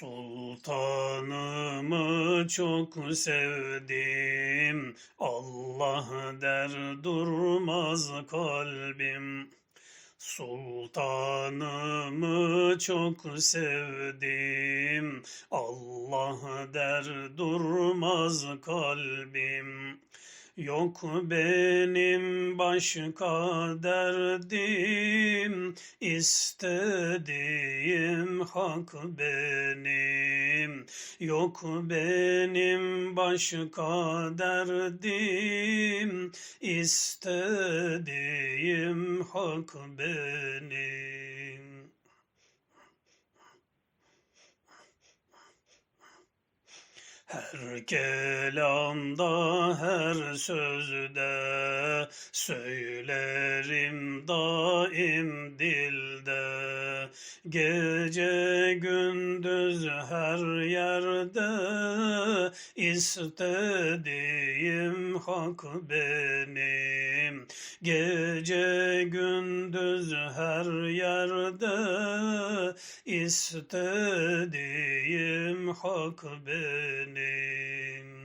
Sultanımı çok sevdim, Allah der durmaz kalbim. Sultanımı çok sevdim, Allah der durmaz kalbim. Yok benim başka derdim, istediğim hak benim. Yok benim başka derdim, istediğim hak benim. Her kelamda, her sözde söylerim daim dilde. Gece gündüz her yerde istediğim hak benim. Gece gündüz her yerde istediğim hak benim.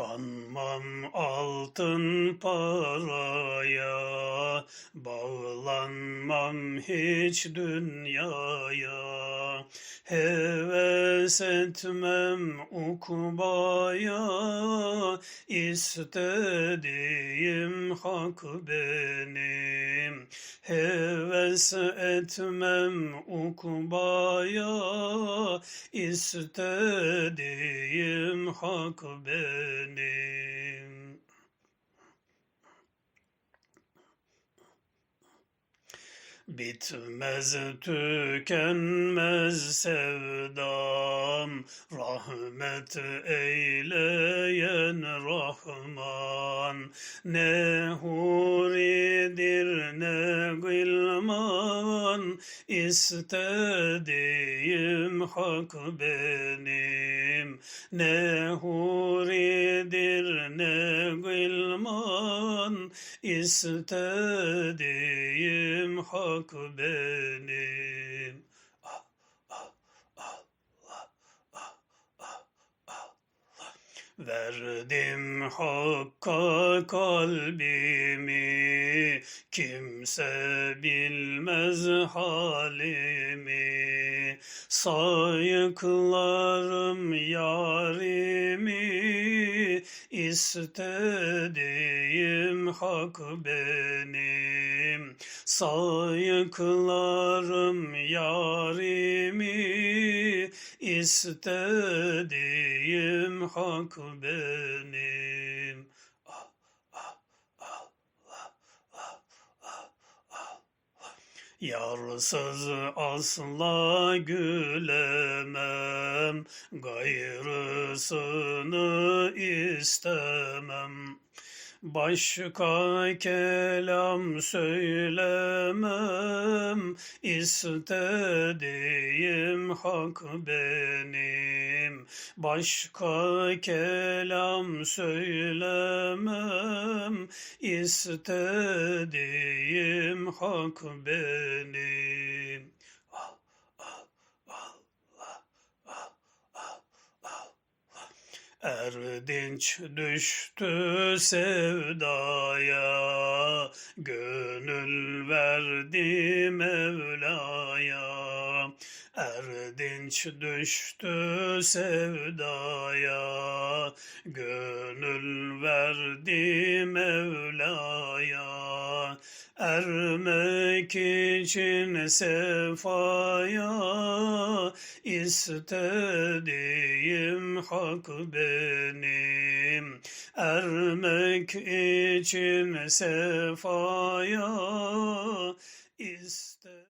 Kanmam altın paraya, bağlanmam hiç dünyaya. Heves etmem ukbaya, istediğim hak benim. Heves etmem ukbaya, istediğim hak benim. Bitmez tükenmez sevdam, rahmet eyleyen Rahman. Ne huridir ne gılman, istediğim hak benim. Ne huridir ne gılman, istediğim hak benim. Ah, ah, ah. Verdim Hakk'a kalbimi, kimse bilmez halimi. Sayıklarım yarimi, istediğim hak benim. Sayıklarım yarimi, istediğim hak benim. Ah, ah, ah, ah, ah, ah, ah. Yarsız asla gülemem, gayrısını istemem. Başka kelam söylemem, istediğim hak benim. Başka kelam söylemem, istediğim hak benim. Ah, ah, ah, ah, ah, ah, ah. Erdinç düştü sevdaya, gönül verdi Mevla'ya. Erdinç düştü sevdaya, gönül verdi Mevla'ya. Ermek için sefaya, istediğim hak benim. Ermek için sefaya, iste